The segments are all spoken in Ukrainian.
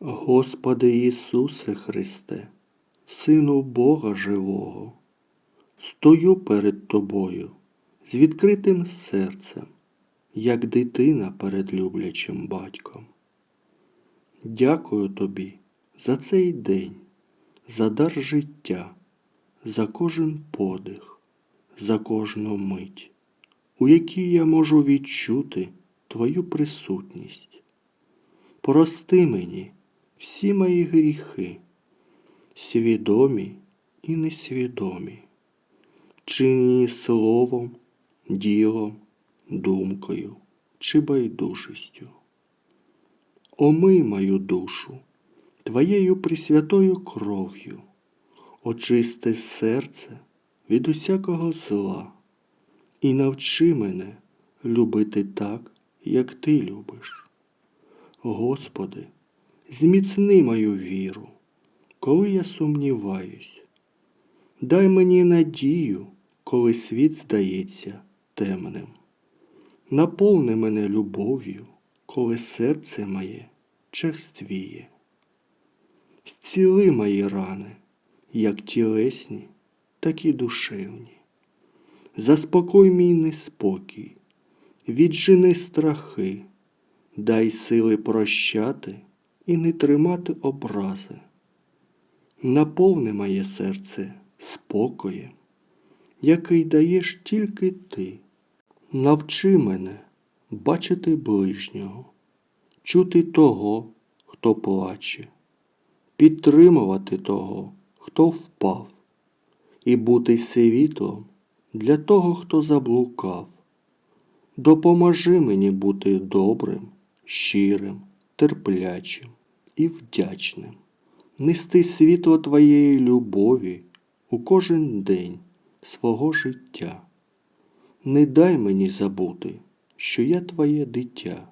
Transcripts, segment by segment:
Господи Ісусе Христе, Сину Бога Живого, стою перед Тобою з відкритим серцем, як дитина перед люблячим батьком. Дякую Тобі за цей день, за дар життя, за кожен подих, за кожну мить, у якій я можу відчути Твою присутність. Прости мені всі мої гріхи, свідомі і несвідомі, чинні словом, ділом, думкою чи байдужістю. Омий мою душу Твоєю пресвятою кров'ю, очисти серце від усякого зла і навчи мене любити так, як Ти любиш. Господи, зміцни мою віру, коли я сумніваюсь. Дай мені надію, коли світ здається темним. Наповни мене любов'ю, коли серце моє черствіє. Зціли мої рани, як тілесні, так і душевні. Заспокой мій неспокій, віджени страхи, дай сили прощати і не тримати образи. Наповни моє серце спокоєм, який даєш тільки ти. Навчи мене бачити ближнього, чути того, хто плаче, підтримувати того, хто впав, і бути світлом для того, хто заблукав. Допоможи мені бути добрим, щирим, терплячим і вдячним, нести світло Твоєї любові у кожен день свого життя. Не дай мені забути, що я твоє дитя,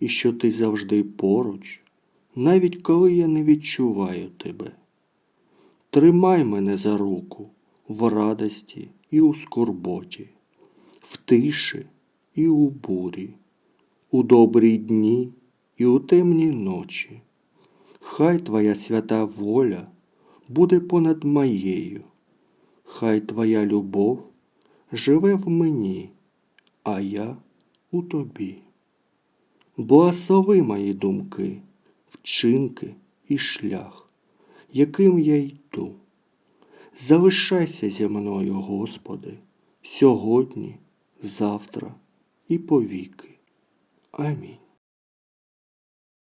і що ти завжди поруч, навіть коли я не відчуваю тебе. Тримай мене за руку в радості і у скорботі, в тиші і у бурі, у добрі дні і у темні ночі. Хай Твоя свята воля буде понад моєю, хай Твоя любов живе в мені, а я у тобі. Благослови мої думки, вчинки і шлях, яким я йду. Залишайся зі мною, Господи, сьогодні, завтра і повіки. Амінь.